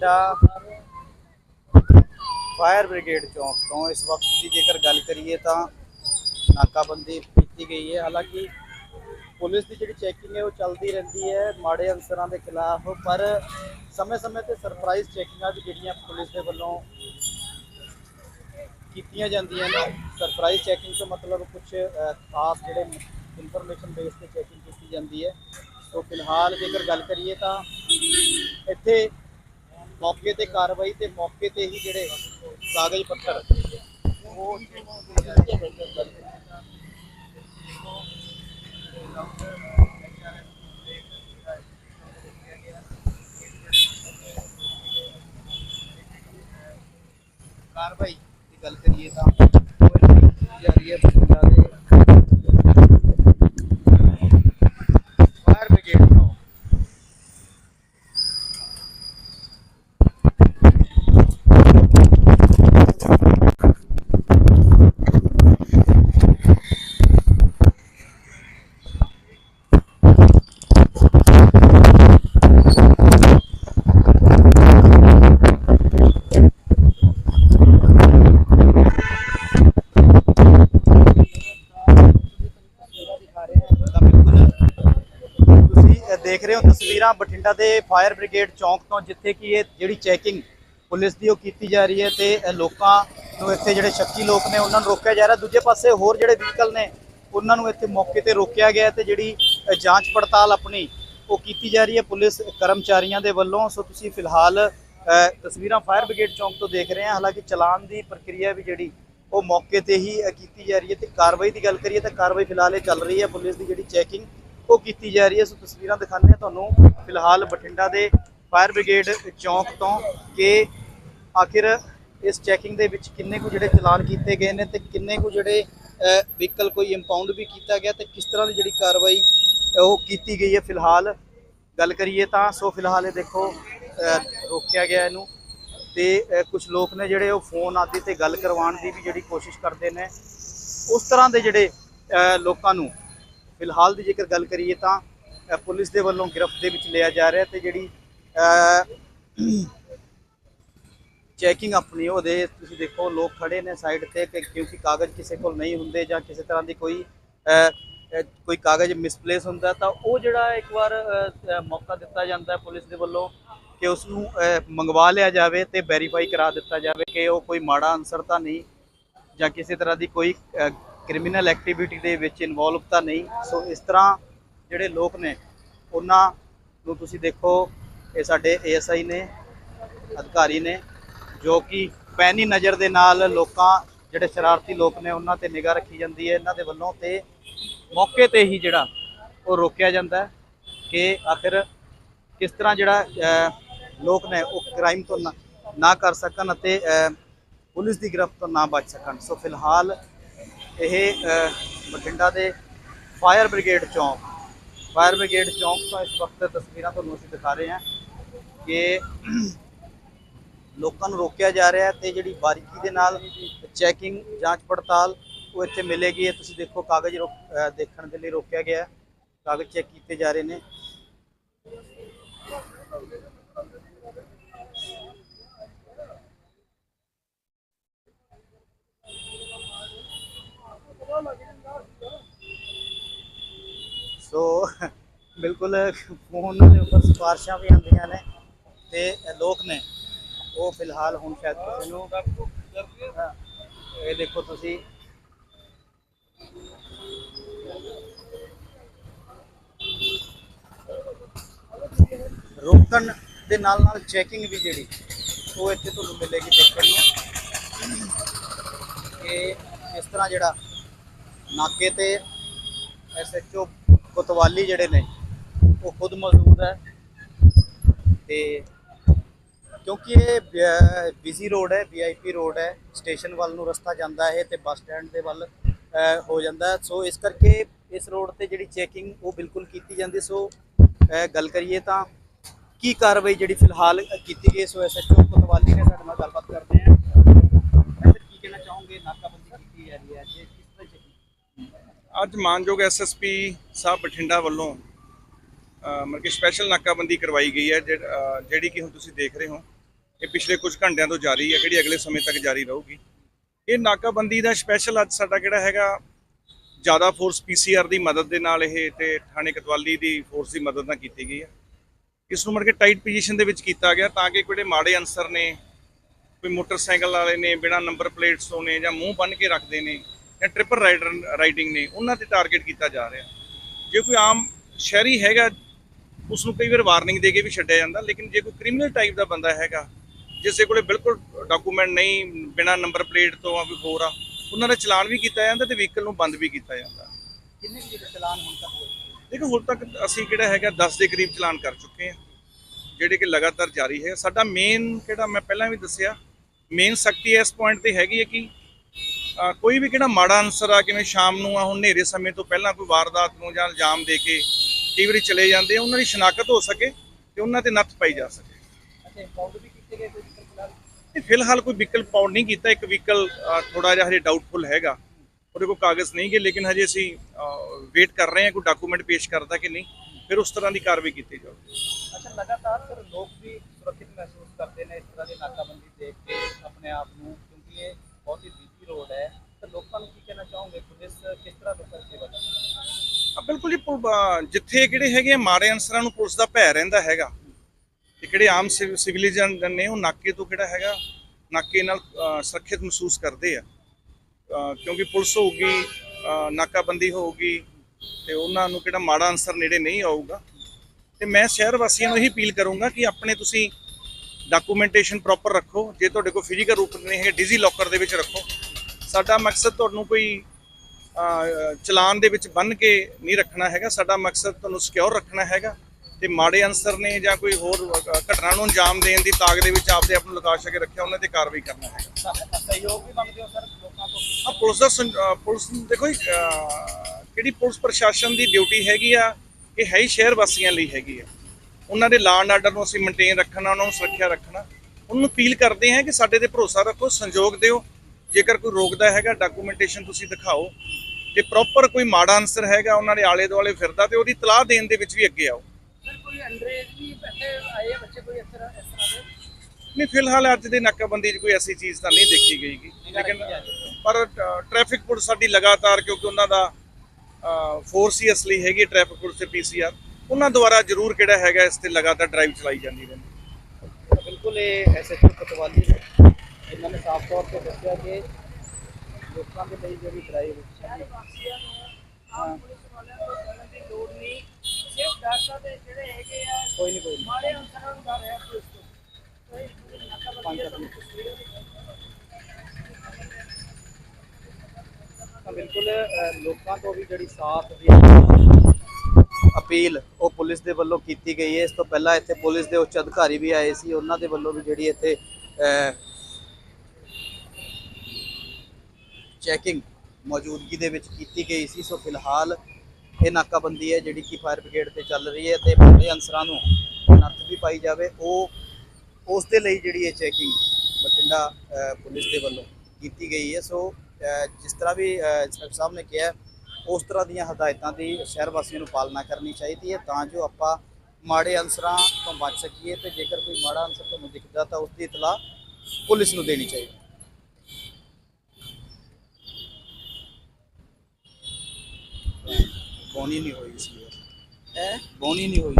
Bathinda fire brigade ਚੌਂਕ ਤੋਂ ਇਸ ਵਕਤ ਦੀ ਜੇਕਰ ਗੱਲ ਕਰੀਏ ਤਾਂ ਨਾਕਾਬੰਦੀ ਕੀਤੀ ਗਈ ਹੈ। ਹਾਲਾਂਕਿ ਪੁਲਿਸ ਦੀ ਜਿਹੜੀ ਚੈਕਿੰਗ ਹੈ ਉਹ ਚੱਲਦੀ ਰਹਿੰਦੀ ਹੈ ਮਾੜੇ ਅਨਸਰਾਂ ਦੇ ਖਿਲਾਫ, ਪਰ ਸਮੇਂ-ਸਮੇਂ ਤੇ ਸਰਪ੍ਰਾਈਜ਼ ਚੈਕਿੰਗਾਂ ਵੀ ਜਿਹੜੀਆਂ ਪੁਲਿਸ ਦੇ ਵੱਲੋਂ ਕੀਤੀਆਂ ਜਾਂਦੀਆਂ ਨੇ। ਸਰਪ੍ਰਾਈਜ਼ ਚੈਕਿੰਗ ਤੋਂ ਮਤਲਬ ਕੁਝ ਖਾਸ ਜਿਹੜੇ ਇਨਫੋਰਮੇਸ਼ਨ ਬੇਸ ਤੇ ਚੈਕਿੰਗ ਕੀਤੀ ਜਾਂਦੀ ਹੈ। ਸੋ ਫਿਲਹਾਲ ਜੇਕਰ ਗੱਲ ਕਰੀਏ ਤਾਂ ਇੱਥੇ ਮੌਕੇ ਤੇ ਕਾਰਵਾਈ ਤੇ ਮੌਕੇ ਤੇ ਹੀ ਜਿਹੜੇ ਕਾਗਜ਼ ਪੱਤਰ ਉਹ ਕਾਰਵਾਈ ਦੀ ਗੱਲ ਕਰੀਏ ਤਾਂ ਉਹ ਜਿਹੜੀ ਜਾ ਰਹੀ ਹੈ ਬਠਿੰਡਾ ਦੇਖ ਰਹੇ ਹੋ ਤਸਵੀਰਾਂ ਬਠਿੰਡਾ ਦੇ ਫਾਇਰ ਬ੍ਰਿਗੇਡ ਚੌਂਕ ਤੋਂ, ਜਿੱਥੇ ਕਿ ਇਹ ਜਿਹੜੀ ਚੈਕਿੰਗ ਪੁਲਿਸ ਦੀ ਉਹ ਕੀਤੀ ਜਾ ਰਹੀ ਹੈ ਤੇ ਲੋਕਾਂ ਨੂੰ ਇੱਥੇ ਜਿਹੜੇ ਸ਼ੱਕੀ ਲੋਕ ਨੇ ਉਹਨਾਂ ਨੂੰ ਰੋਕਿਆ ਜਾ ਰਿਹਾ। ਦੂਜੇ ਪਾਸੇ ਹੋਰ ਜਿਹੜੇ ਵਹੀਕਲ ਨੇ, ਉਹਨਾਂ ਨੂੰ ਇੱਥੇ ਮੌਕੇ ਤੇ ਰੋਕਿਆ ਗਿਆ ਤੇ ਜਿਹੜੀ ਜਾਂਚ ਪੜਤਾਲ ਆਪਣੀ ਉਹ ਕੀਤੀ ਜਾ ਰਹੀ ਹੈ ਪੁਲਿਸ ਕਰਮਚਾਰੀਆਂ ਦੇ ਵੱਲੋਂ। ਸੋ ਤੁਸੀਂ ਫਿਲਹਾਲ ਤਸਵੀਰਾਂ ਫਾਇਰ ਬ੍ਰਿਗੇਡ ਚੌਂਕ ਤੋਂ ਦੇਖ ਰਹੇ ਹਾਂ। ਹਾਲਾਂਕਿ ਚਲਾਨ ਦੀ ਪ੍ਰਕਿਰਿਆ ਵੀ ਜਿਹੜੀ ਉਹ ਮੌਕੇ ਤੇ ਹੀ ਕੀਤੀ ਜਾ ਰਹੀ ਹੈ ਤੇ ਕਾਰਵਾਈ ਦੀ ਗੱਲ ਕਰੀਏ ਤਾਂ ਕਾਰਵਾਈ ਫਿਲਹਾਲ ਇਹ ਚੱਲ ਰਹੀ ਹੈ। ਪੁਲਿਸ ਦੀ ਜਿਹੜੀ ਚੈਕਿੰਗ ਉਹ ਕੀਤੀ ਜਾ ਰਹੀ ਹੈ। ਸੋ ਤਸਵੀਰਾਂ ਦਿਖਾਉਂਦੇ ਹਾਂ ਤੁਹਾਨੂੰ। ਫਿਲਹਾਲ ਬਠਿੰਡਾ ਦੇ ਫਾਇਰ ਬ੍ਰਿਗੇਡ ਚੌਂਕ ਤੋਂ ਕਿ ਆਖਿਰ ਇਸ ਚੈਕਿੰਗ ਦੇ ਵਿੱਚ ਕਿੰਨੇ ਕੁ ਜਿਹੜੇ ਚਲਾਨ ਕੀਤੇ ਗਏ ਨੇ ਤੇ ਕਿੰਨੇ ਕੁ ਜਿਹੜੇ ਵਹੀਕਲ ਕੋਈ ਇੰਪਾਊਂਡ ਵੀ ਕੀਤਾ ਗਿਆ ਤੇ ਕਿਸ ਤਰ੍ਹਾਂ ਦੀ ਜਿਹੜੀ ਕਾਰਵਾਈ ਉਹ ਕੀਤੀ ਗਈ ਹੈ। ਫਿਲਹਾਲ ਗੱਲ ਕਰੀਏ ਤਾਂ, ਸੋ ਫਿਲਹਾਲ ਇਹ ਦੇਖੋ ਰੋਕਿਆ ਗਿਆ ਇਹਨੂੰ ਤੇ ਕੁਝ ਲੋਕ ਨੇ ਜਿਹੜੇ ਉਹ ਫੋਨ ਆਦਿ ਤੇ ਗੱਲ ਕਰਵਾਉਣ ਦੀ ਵੀ ਜਿਹੜੀ ਕੋਸ਼ਿਸ਼ ਕਰਦੇ ਨੇ। ਉਸ ਤਰ੍ਹਾਂ ਦੇ ਜਿਹੜੇ ਲੋਕਾਂ ਨੂੰ ਫਿਲਹਾਲ ਦੀ ਜੇਕਰ ਗੱਲ ਕਰੀਏ ਤਾਂ ਪੁਲਿਸ ਦੇ ਵੱਲੋਂ ਗ੍ਰਿਫਤ ਦੇ ਵਿੱਚ ਲਿਆ ਜਾ ਰਿਹਾ ਤੇ ਜਿਹੜੀ ਚੈਕਿੰਗ ਆਪਣੀ ਉਹਦੇ, ਤੁਸੀਂ ਦੇਖੋ ਲੋਕ ਖੜੇ ਨੇ ਸਾਈਡ ਤੇ ਕਿ ਕਿਉਂਕਿ ਕਾਗਜ਼ ਕਿਸੇ ਕੋਲ ਨਹੀਂ ਹੁੰਦੇ ਜਾਂ ਕਿਸੇ ਤਰ੍ਹਾਂ ਦੀ ਕੋਈ ਕੋਈ ਕਾਗਜ਼ ਮਿਸਪਲੇਸ ਹੁੰਦਾ ਤਾਂ ਉਹ ਜਿਹੜਾ ਇੱਕ ਵਾਰ ਮੌਕਾ ਦਿੱਤਾ ਜਾਂਦਾ ਹੈ ਪੁਲਿਸ ਦੇ ਵੱਲੋਂ ਕਿ ਉਸ ਨੂੰ ਮੰਗਵਾ ਲਿਆ ਜਾਵੇ ਤੇ ਵੈਰੀਫਾਈ ਕਰਾ ਦਿੱਤਾ ਜਾਵੇ ਕਿ ਉਹ ਕੋਈ ਮਾੜਾ ਅਨਸਰ ਤਾਂ ਨਹੀਂ ਜਾਂ ਕਿਸੇ ਤਰ੍ਹਾਂ ਦੀ ਕੋਈ ਕ੍ਰਿਮੀਨਲ ਐਕਟੀਵਿਟੀ ਦੇ ਵਿੱਚ ਇਨਵੋਲਵ ਤਾਂ ਨਹੀਂ, ਸੋ ਇਸ ਤਰ੍ਹਾਂ ਜਿਹੜੇ ਲੋਕ ਨੇ, ਉਹਨਾਂ ਨੂੰ ਤੁਸੀਂ ਦੇਖੋ, ਇਹ ਸਾਡੇ ਏਐਸਆਈ ਨੇ, ਅਧਿਕਾਰੀ ਨੇ, ਜੋ ਕਿ ਪੈਨੀ ਨਜ਼ਰ ਦੇ ਨਾਲ ਲੋਕਾਂ, ਜਿਹੜੇ ਸ਼ਰਾਰਤੀ ਲੋਕ ਨੇ, ਉਹਨਾਂ ਤੇ ਨਿਗਾਹ ਰੱਖੀ ਜਾਂਦੀ ਹੈ। ਇਹਨਾਂ ਦੇ ਵੱਲੋਂ ਤੇ ਮੌਕੇ ਤੇ ਹੀ ਜਿਹੜਾ ਉਹ ਰੋਕਿਆ ਜਾਂਦਾ ਕਿ ਆਖਿਰ ਕਿਸ ਤਰ੍ਹਾਂ ਜਿਹੜਾ ਲੋਕ ਨੇ, ਉਹ ਕ੍ਰਾਈਮ ਤੋਂ ਨਾ- ਕਰ ਸਕਣ ਅਤੇ ਪੁਲਿਸ ਦੀ ਗ੍ਰਿਫਤ ਤੋਂ ਨਾ ਬਚ ਸਕਣ। ਸੋ ਫਿਲਹਾਲ ਇਹ ਬਠਿੰਡਾ ਦੇ ਫਾਇਰ ਬ੍ਰਿਗੇਡ ਚੌਂਕ, ਫਾਇਰ ਬ੍ਰਿਗੇਡ ਚੌਂਕ ਤੋਂ ਇਸ ਵਕਤ ਤਸਵੀਰਾਂ ਤੁਹਾਨੂੰ ਅਸੀਂ ਦਿਖਾ ਰਹੇ ਹਾਂ ਕਿ ਲੋਕਾਂ ਨੂੰ ਰੋਕਿਆ ਜਾ ਰਿਹਾ ਹੈ ਤੇ ਜਿਹੜੀ ਬਾਰੀਕੀ ਦੇ ਨਾਲ ਚੈਕਿੰਗ, ਜਾਂਚ ਪੜਤਾਲ ਉਹ ਇੱਥੇ ਮਿਲੇਗੀ। ਇਹ ਤੁਸੀਂ ਦੇਖੋ ਕਾਗਜ਼ ਰੋਕ- ਦੇਖਣ ਦੇ ਲਈ ਰੋਕਿਆ ਗਿਆ ਕਾਗਜ਼ ਚੈੱਕ ਕੀਤੇ ਜਾ ਰਹੇ ਨੇ। ਸੋ ਬਿਲਕੁਲ ਫੋਨ ਦੇ ਉੱਪਰ ਸਿਫਾਰਸ਼ਾਂ ਵੀ ਆਉਂਦੀਆਂ ਨੇ ਤੇ ਲੋਕ ਨੇ, ਉਹ ਫਿਲਹਾਲ ਹੁਣ ਸ਼ਾਇਦ ਕਿਸੇ ਨੂੰ ਇਹ ਦੇਖੋ ਤੁਸੀਂ। ਰੋਕਣ ਦੇ ਨਾਲ ਨਾਲ ਚੈਕਿੰਗ ਵੀ ਜਿਹੜੀ, ਉਹ ਇੱਥੇ ਤੁਹਾਨੂੰ ਮਿਲੇਗੀ ਦੇਖਣ ਨੂੰ। ਕਿ ਇਸ ਤਰ੍ਹਾਂ ਜਿਹੜਾ ਨਾਕੇ ਤੇ ਐਸਐਚਓ ਕੋਤਵਾਲੀ ਜਿਹੜੇ ਨੇ, ਉਹ ਖੁਦ ਮੌਜੂਦ ਹੈ। ਤੇ ਕਿਉਂਕਿ ਇਹ ਬਿਜ਼ੀ ਰੋਡ ਹੈ ਵੀਆਈਪੀ ਰੋਡ ਹੈ ਸਟੇਸ਼ਨ ਵੱਲ ਨੂੰ ਰਸਤਾ ਜਾਂਦਾ ਹੈ ਤੇ ਬੱਸ ਸਟੈਂਡ ਦੇ ਵੱਲ ਹੋ ਜਾਂਦਾ ਸੋ ਇਸ ਕਰਕੇ ਇਸ ਰੋਡ ਤੇ ਜਿਹੜੀ ਚੈਕਿੰਗ ਉਹ ਬਿਲਕੁਲ ਕੀਤੀ ਜਾਂਦੀ। ਸੋ ਗੱਲ ਕਰੀਏ ਤਾਂ ਕੀ ਕਾਰਵਾਈ ਜਿਹੜੀ ਫਿਲਹਾਲ ਕੀਤੀ ਗਈ ਸੋ ਐਸਐਚਓ ਕੋਤਵਾਲੀ ਨੇ ਸਾਡੇ ਨਾਲ ਗੱਲਬਾਤ ਕਰਦੇ ਹਾਂ ਸਰ ਕੀ ਕਹਿਣਾ ਚਾਹੋਗੇ ਨਾਕਾਬੰਦੀ ਕੀਤੀ ਜਾ ਰਹੀ ਹੈ ਜੇ ਕਿਸ ਤਰ੍ਹਾਂ ਚੈਕਿੰਗ ਅੱਜ ਮਾਨਯੋਗ ਐਸਐਸਪੀ ਸਾਹਿਬ ਬਠਿੰਡਾ ਵੱਲੋਂ ਮਤਲਬ ਕਿ ਸਪੈਸ਼ਲ ਨਾਕਾਬੰਦੀ ਕਰਵਾਈ ਗਈ ਹੈ ਜਿਹੜੀ ਕਿ ਹੁਣ ਤੁਸੀਂ ਦੇਖ ਰਹੇ ਹੋ, ਇਹ ਪਿਛਲੇ ਕੁਝ ਘੰਟਿਆਂ ਤੋਂ ਜਾਰੀ ਹੈ, ਜਿਹੜੀ ਅਗਲੇ ਸਮੇਂ ਤੱਕ ਜਾਰੀ ਰਹੂਗੀ। ਇਹ ਨਾਕਾਬੰਦੀ ਦਾ ਸਪੈਸ਼ਲ ਅੱਜ ਸਾਡਾ ਕਿਹੜਾ ਹੈਗਾ, ਜ਼ਿਆਦਾ ਫੋਰਸ ਪੀਸੀਆਰ ਦੀ ਮਦਦ ਦੇ ਨਾਲ ਇਹ ਤੇ ਥਾਣੇ ਕਤਵਾਲੀ ਦੀ ਫੋਰਸ ਦੀ ਮਦਦ ਨਾਲ ਕੀਤੀ ਗਈ ਹੈ। ਇਸ ਨੂੰ ਮੜ ਕੇ ਟਾਈਟ ਪੋਜੀਸ਼ਨ ਦੇ ਵਿੱਚ ਕੀਤਾ ਗਿਆ, ਤਾਂ ਕਿ ਕੋਈ ਮਾੜੇ ਅਨਸਰ ਨੇ, ਕੋਈ ਮੋਟਰਸਾਈਕਲ ਵਾਲੇ ਨੇ, ਬਿਨਾ ਨੰਬਰ ਪਲੇਟਸ ਤੋਂ ਨੇ ਜਾਂ ਮੂੰਹ ਬੰਨ ਕੇ ਰੱਖਦੇ ਨੇ ਜਾਂ ਟ੍ਰਿਪਲ ਰਾਈਡਰ ਰਾਈਡਿੰਗ ਨੇ ਉਹਨਾਂ ਤੇ ਟਾਰਗੇਟ ਕੀਤਾ ਜਾ ਰਿਹਾ। ਜੇ ਕੋਈ ਆਮ ਸ਼ਹਿਰੀ ਹੈਗਾ ਉਸ ਨੂੰ ਕਈ ਵਾਰ ਵਾਰਨਿੰਗ ਦੇ ਕੇ ਵੀ ਛੱਡਿਆ ਜਾਂਦਾ ਲੇਕਿਨ ਜੇ ਕੋਈ ਕ੍ਰਿਮੀਨਲ ਟਾਈਪ ਦਾ ਬੰਦਾ ਹੈਗਾ ਜਿਸ ਦੇ ਕੋਲੇ ਬਿਲਕੁਲ ਡਾਕੂਮੈਂਟ ਨਹੀਂ ਬਿਨਾ ਨੰਬਰ ਪਲੇਟ ਤੋਂ ਆ ਕੋਈ ਹੋਰ ਆ ਉਹਨਾਂ ਦਾ ਚਲਾਨ ਵੀ ਕੀਤਾ ਜਾਂਦਾ ਤੇ ਵਹੀਕਲ ਨੂੰ ਬੰਦ ਵੀ ਕੀਤਾ ਜਾਂਦਾ। ਕਿੰਨੇ ਕੁ ਚਲਾਨ ਹੁਣ ਤੱਕ ਹੋਏ ਦੇਖੋ ਹੁਣ ਤੱਕ ਅਸੀਂ ਕਿਹੜਾ ਹੈਗਾ 10 ਦੇ ਕਰੀਬ ਚਲਾਨ ਕਰ ਚੁੱਕੇ ਹਾਂ ਜਿਹੜੇ ਕਿ ਲਗਾਤਾਰ ਜਾਰੀ ਹੈ। ਸਾਡਾ ਮੇਨ ਕਿਹੜਾ ਮੈਂ ਪਹਿਲਾਂ ਵੀ ਦੱਸਿਆ ਮੇਨ ਸਖਤੀ ਇਸ ਪੁਆਇੰਟ ਤੇ ਹੈਗੀ ਹੈ ਕਿ ਅਹ, ਕੋਈ ਵੀ ਕਿਹੜਾ ਮਾੜਾ ਅਨਸਰ ਆ ਕਿਵੇਂ ਸ਼ਾਮ ਨੂੰ ਆ ਹੁਣ ਹਨੇਰੇ ਸਮੇਂ ਤੋਂ ਪਹਿਲਾਂ ਕੋਈ ਵਾਰਦਾਤ ਨੂੰ ਜਾਂ ਇਲਜ਼ਾਮ ਦੇ ਕੇ ਕਈ ਵਾਰੀ ਚਲੇ ਜਾਂਦੇ ਆ ਉਹਨਾਂ ਦੀ ਸ਼ਨਾਖਤ ਹੋ ਸਕੇ ਤੇ ਉਹਨਾਂ ਤੇ ਨੱਥ ਪਾਈ ਜਾ ਸਕੇ। ਵੀ ਕੀਤੇ ਗਏ ਕੋਈ ਫਿਲਹਾਲ ਤੇ ਫਿਲਹਾਲ ਕੋਈ ਵਹੀਕਲ ਪਾਉਣ ਨਹੀਂ ਕੀਤਾ ਇੱਕ ਵਹੀਕਲ ਥੋੜਾ ਜਿਹਾ ਹਜੇ ਡਾਊਟਫੁਲ ਹੈਗਾ। ਉਹਦੇ ਕੋਲ ਕਾਗਜ਼ ਨਹੀਂ ਗੇ ਲੇਕਿਨ ਹਜੇ ਅਸੀਂ ਵੇਟ ਕਰ ਰਹੇ ਹਾਂ ਕੋਈ ਡਾਕੂਮੈਂਟ ਪੇਸ਼ ਕਰਦਾ ਕਿ ਨਹੀਂ ਫਿਰ ਉਸ ਤਰ੍ਹਾਂ ਦੀ ਕਾਰਵਾਈ ਕੀਤੀ ਜਾਊਗੀ। ਅੱਛਾ ਲਗਾਤਾਰ ਫਿਰ ਲੋਕ ਵੀ ਸੁਰੱਖਿਅਤ ਮਹਿਸੂਸ ਕਰਦੇ ਨੇ ਇਸ ਤਰ੍ਹਾਂ ਦੀ ਨਾਕਾਬੰਦੀ ਦੇਖ ਕੇ ਆਪਣੇ ਆਪ ਨੂੰ ਕਿਉਂਕਿ ਇਹ ਬਹੁਤ ਹੀ ਬਿਜ਼ੀ ਹੈ। ਤਾਂ ਲੋਕਾਂ ਨੂੰ ਕੀ ਕਹਿਣਾ ਚਾਹੋਗੇ? ਪੁਲਿਸ ਕਿਸ ਤਰ੍ਹਾਂ ਲੋਕਾਂ ਦੀ ਸੇਵਾ ਕਰਦੀ ਬਿਲਕੁਲ ਜੀ ਜਿੱਥੇ ਕਿਹੜੇ ਹੈਗੇ ਆ ਅਨਸਰਾਂ ਨੂੰ ਪੁਲਿਸ ਦਾ ਭੈ ਰਹਿੰਦਾ ਹੈਗਾ। ਤੇ ਕਿਹੜੇ ਆਮ ਸਿਵਿਲਿਜ਼ਨ ਨੇ, ਉਹ ਨਾਕੇ ਤੋਂ ਕਿਹੜਾ ਹੈਗਾ, ਨਾਕੇ ਨਾਲ ਸੁਰੱਖਿਅਤ ਮਹਿਸੂਸ ਕਰਦੇ ਆ। ਕਿਉਂਕਿ ਪੁਲਿਸ ਹੋਊਗੀ ਨਾਕਾਬੰਦੀ ਹੋਊਗੀ, ਤੇ ਉਹਨਾਂ ਨੂੰ ਕਿਹੜਾ ਮਾੜਾ ਅਨਸਰ ਨੇੜੇ ਨਹੀਂ ਆਊਗਾ। ਤੇ ਮੈਂ ਸ਼ਹਿਰ ਵਾਸੀਆਂ ਨੂੰ ਇਹੀ ਅਪੀਲ ਕਰੂੰਗਾ ਕਿ ਆਪਣੇ ਤੁਸੀਂ ਡਾਕੂਮੈਂਟੇਸ਼ਨ ਪ੍ਰੋਪਰ ਰੱਖੋ। ਜੇ ਤੁਹਾਡੇ ਕੋਲ ਫਿਜ਼ੀਕਲ ਰੂਪ ਨਹੀਂ ਹੈ ਡੀਜ਼ੀ ਲੋਕਰ ਦੇ ਵਿੱਚ ਰੱਖੋ। ਸਾਡਾ ਮਕਸਦ ਤੁਹਾਨੂੰ ਕੋਈ ਚਲਾਨ ਦੇ ਵਿੱਚ ਬੰਨ ਕੇ ਨਹੀਂ ਰੱਖਣਾ ਹੈਗਾ। ਸਾਡਾ ਮਕਸਦ ਤੁਹਾਨੂੰ ਸਿਕਿਉਰ ਰੱਖਣਾ ਹੈਗਾ ਤੇ ਮਾੜੇ ਅਨਸਰ ਨੇ ਜਾਂ ਕੋਈ ਹੋਰ ਘਟਨਾ ਨੂੰ ਅੰਜਾਮ ਦੇਣ ਦੀ ਤਾਕ ਦੇ ਵਿੱਚ ਆਪਦੇ ਆਪ ਨੂੰ ਲਗਾ ਕੇ ਰੱਖਿਆ ਉਹਨਾਂ ਤੇ ਕਾਰਵਾਈ ਕਰਨਾ ਹੈਗਾ। ਸਹਿਯੋਗ ਵੀ ਮੰਗਦੇ ਹੋ ਸਰ ਲੋਕਾਂ ਤੋਂ ਪੁਲਿਸ ਦਾ ਸੰ- ਪੁਲਿਸ ਦੇਖੋ ਜੀ, ਕਿਹੜੀ ਪੁਲਿਸ ਪ੍ਰਸ਼ਾਸਨ ਦੀ ਡਿਊਟੀ ਹੈਗੀ ਆ ਇਹ ਹੈ ਹੀ ਸ਼ਹਿਰ ਵਾਸੀਆਂ ਲਈ ਹੈਗੀ ਆ। ਉਹਨਾਂ ਦੇ ਲਾਅ ਐਂਡ ਆਰਡਰ ਨੂੰ ਅਸੀਂ ਮੇਨਟੇਨ ਰੱਖਣਾ ਉਹਨਾਂ ਨੂੰ ਸੁਰੱਖਿਆ ਰੱਖਣਾ। ਉਹਨੂੰ ਅਪੀਲ ਕਰਦੇ ਹਾਂ ਕਿ ਸਾਡੇ ਤੇ ਭਰੋਸਾ ਰੱਖੋ ਸੰਯੋਗ ਦਿਓ। ਜੇਕਰ ਕੋਈ ਰੋਕਦਾ ਹੈਗਾ ਡਾਕੂਮੈਂਟੇਸ਼ਨ ਤੁਸੀਂ ਦਿਖਾਓ ਤੇ ਪ੍ਰੋਪਰ ਕੋਈ ਮਾੜਾ ਅਨਸਰ ਹੈਗਾ ਉਹਨਾਂ ਦੇ ਆਲੇ ਦੁਆਲੇ ਫਿਰਦਾ ਤੇ ਉਹਦੀ ਤਲਾਹ ਦੇਣ ਦੇ ਵਿੱਚ ਵੀ ਅੱਗੇ ਆਓ। ਸਰ ਕੋਈ ਅੰਡਰੇਜ ਵੀ ਬੈਠੇ ਆਏ ਬੱਚੇ ਕੋਈ ਇਸ ਤਰ੍ਹਾਂ ਇਸ ਤਰ੍ਹਾਂ ਦੇ। ਨਹੀਂ ਫਿਲਹਾਲ ਅੱਜ ਦੇ ਨਾਕਾਬੰਦੀ 'ਚ ਕੋਈ ਐਸੀ ਚੀਜ਼ ਤਾਂ ਨਹੀਂ ਦੇਖੀ ਗਈਗੀ ਲੇਕਿਨ ਪਰ ਟ੍ਰੈਫਿਕ ਪੁਲਿਸ ਸਾਡੀ ਲਗਾਤਾਰ ਕਿਉਂਕਿ ਉਹਨਾਂ ਦਾ ਫੋਰਸ ਹੀ ਅਸਲੀ ਹੈਗੀ ਟ੍ਰੈਫਿਕ ਪੁਲਿਸ ਤੇ ਪੀਸੀਆਰ ਉਹਨਾਂ ਦੁਆਰਾ ਜ਼ਰੂਰ ਕਿਹੜਾ ਹੈਗਾ ਇਸ ਤੇ ਲਗਾਤਾਰ ਡਰਾਈਵ ਚਲਾਈ ਜਾਂਦੀ ਰਹਿੰਦੀ। ਬਿਲਕੁਲ ਇਹ ਐਸਐਚਓ ਕਤਵਾਲੀ ਨੇ ਇਹਨਾਂ ਨੇ ਸਾਫ਼ ਤੌਰ ਤੇ ਦੱਸਿਆ ਕਿ ਲੋਕਾਂ ਦੇ ਲਈ ਜਿਹੜੀ ਡਰਾਈਵ ਵਾਸੀਆਂ ਨੂੰ ਪੁਲਿਸ ਵਾਲਿਆਂ ਤੋਂ ਡਰਨ ਦੀ ਲੋੜ ਨਹੀਂ। ਸਿਰਫ ਡਾਕਟਰ ਦੇ ਜਿਹੜੇ ਹੈਗੇ ਆ ਕੋਈ ਨਹੀਂ ਕੋਈ ਨਹੀਂ। ਮਾੜੇ ਅਨਸਰਾਂ ਨੂੰ ਡਰ ਹੈ ਪੁਲਿਸ ਤੋਂ। ਤਾਂ ਬਿਲਕੁਲ ਲੋਕਾਂ ਤੋਂ ਵੀ ਜਿਹੜੀ ਸਾਫ਼ ਦੀ ਅਪੀਲ ਉਹ ਪੁਲਿਸ ਦੇ ਵੱਲੋਂ ਕੀਤੀ ਗਈ ਹੈ। ਇਸ ਤੋਂ ਪਹਿਲਾਂ ਇੱਥੇ ਪੁਲਿਸ ਦੇ ਉੱਚ ਅਧਿਕਾਰੀ ਵੀ ਆਏ ਸੀ। ਉਹਨਾਂ ਦੇ ਵੱਲੋਂ ਵੀ ਜਿਹੜੀ ਇੱਥੇ ਚੈਕਿੰਗ ਮੌਜੂਦਗੀ ਦੇ ਵਿੱਚ ਕੀਤੀ ਗਈ ਸੀ। ਸੋ ਫਿਲਹਾਲ ਇਹ ਨਾਕਾਬੰਦੀ ਹੈ ਜਿਹੜੀ ਕਿ ਫਾਇਰ ਬ੍ਰਿਗੇਡ ਤੇ ਚੱਲ ਰਹੀ ਹੈ ਤੇ ਮਾੜੇ ਅਨਸਰਾਂ ਨੂੰ ਨੱਥ ਵੀ ਪਾਈ ਜਾਵੇ। ਉਹ, ਉਸ ਦੇ ਲਈ ਜਿਹੜੀ ਇਹ ਚੈਕਿੰਗ ਬਠਿੰਡਾ ਪੁਲਿਸ ਦੇ ਵੱਲੋਂ ਕੀਤੀ ਗਈ ਹੈ। ਸੋ ਜਿਸ ਤਰ੍ਹਾਂ ਵੀ ਇੰਸਪੈਕਟਰ ਸਾਹਿਬ ਨੇ ਕਿਹਾ, ਉਸ ਤਰ੍ਹਾਂ ਦੀਆਂ ਹਦਾਇਤਾਂ ਦੀ ਸ਼ਹਿਰ ਵਾਸੀਆਂ ਨੂੰ ਪਾਲਣਾ ਕਰਨੀ ਚਾਹੀਦੀ ਹੈ ਤਾਂ ਜੋ ਆਪਾਂ ਮਾੜੇ ਅਨਸਰਾਂ ਤੋਂ ਬਚ ਸਕੀਏ ਤੇ ਜੇਕਰ ਕੋਈ ਮਾੜਾ ਅਨਸਰ ਤੁਹਾਨੂੰ ਦਿਖਦਾ ਤਾਂ ਉਸ ਦੀ ਇਤਲਾਹ ਪੁਲਿਸ ਨੂੰ ਦੇਣੀ ਚਾਹੀਦੀ ਬੋਨੀ ਨਹੀਂ ਹੋਈ ਸੀ। ਹੈ? ਬੋਨੀ ਨਹੀਂ ਹੋਈ।